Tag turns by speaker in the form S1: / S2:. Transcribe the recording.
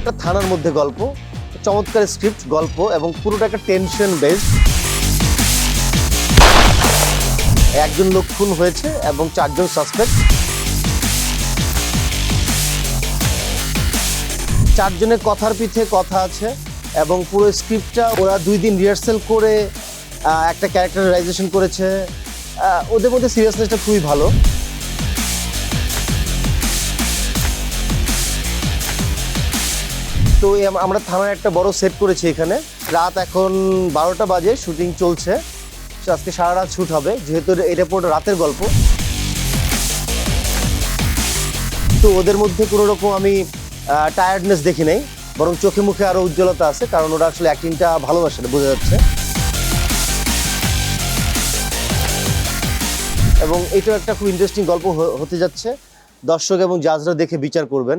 S1: একটা থানার মধ্যে গল্প, চমৎকার স্ক্রিপ্ট গল্প এবং পুরোটা একটা টেনশন বেসড একজন লোক খুন হয়েছে এবং চারজন সাসপেক্ট চারজনের কথার পিঠে কথা আছে এবং পুরো স্ক্রিপ্টটা ওরা দুই দিন রিহার্সেল করে একটা ক্যারেক্টারাইজেশন করেছে। ওদের মধ্যে সিরিয়াসনেসটা খুবই ভালো। তো আমরা থানায় একটা বড় সেট করেছি এখানে। রাত এখন বারোটা বাজে শুটিং চলছে। আজকে সারা রাত শ্যুট হবে, যেহেতু এটা পুরো রাতের গল্প। তো ওদের মধ্যে কোনো রকম আমি টায়ার্ডনেস দেখি নাই, বরং চোখে মুখে আরও উজ্জ্বলতা আছে, কারণ ওরা আসলে অ্যাক্টিংটা ভালোবাসে এটা বোঝা যাচ্ছে। এবং এটাও একটা খুব ইন্টারেস্টিং গল্প হতে যাচ্ছে। দর্শক এবং জাজরা দেখে বিচার করবেন।